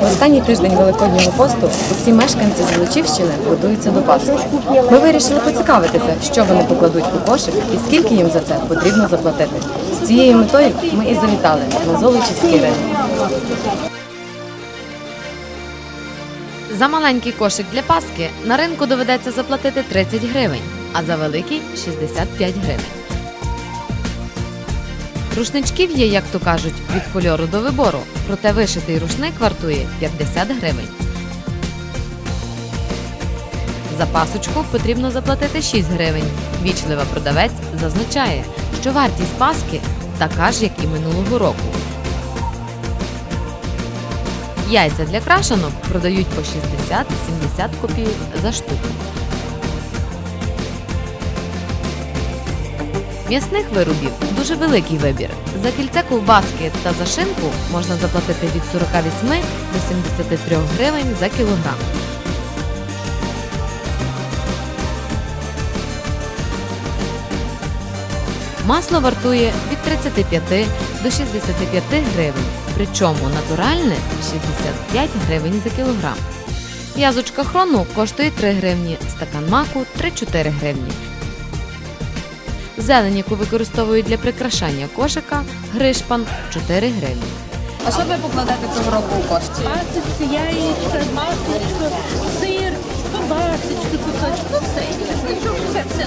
В останній тиждень Великоднього посту усі мешканці Золочівщини готуються до Пасхи. Ми вирішили поцікавитися, що вони покладуть у кошик і скільки їм за це потрібно заплатити. З цією метою ми і завітали на Золочівський ринок. За маленький кошик для паски на ринку доведеться заплатити 30 гривень, а за великий 65 гривень. Рушничків є, як то кажуть, від кольору до вибору, проте вишитий рушник вартує 50 гривень. За пасочку потрібно заплатити 6 гривень. Вічлива продавець зазначає, що вартість паски така ж, як і минулого року. Яйця для крашанок продають по 60-70 копійок за штуку. М'ясних виробів дуже великий вибір. За кільце ковбаски та за шинку можна заплатити від 48 до 73 гривень за кілограм. Масло вартує від 35 до 65 гривень, причому натуральне 65 гривень за кілограм. Язочка хрону коштує 3 гривні, стакан маку 3-4 гривні. Зелень, яку використовують для прикрашання кошика, гришпан 4 гривні. А що ви покладете цього року у кошик? Пасочка, яєчка, масочка, сир, ковбасочки, кусочки, ну все, все, все, все.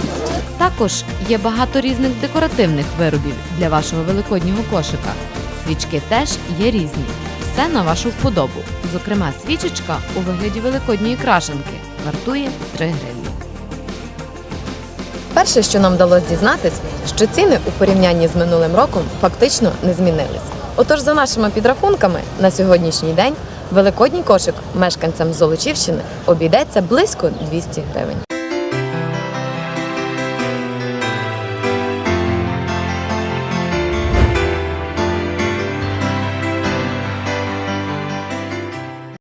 Також є багато різних декоративних виробів для вашого великоднього кошика. Свічки теж є різні. Все на вашу вподобу. Зокрема, свічечка у вигляді великодньої крашенки вартує 3 гривні. Перше, що нам вдалося дізнатись, що ціни у порівнянні з минулим роком фактично не змінились. Отож, за нашими підрахунками, на сьогоднішній день великодній кошик мешканцям Золочівщини обійдеться близько 200 гривень.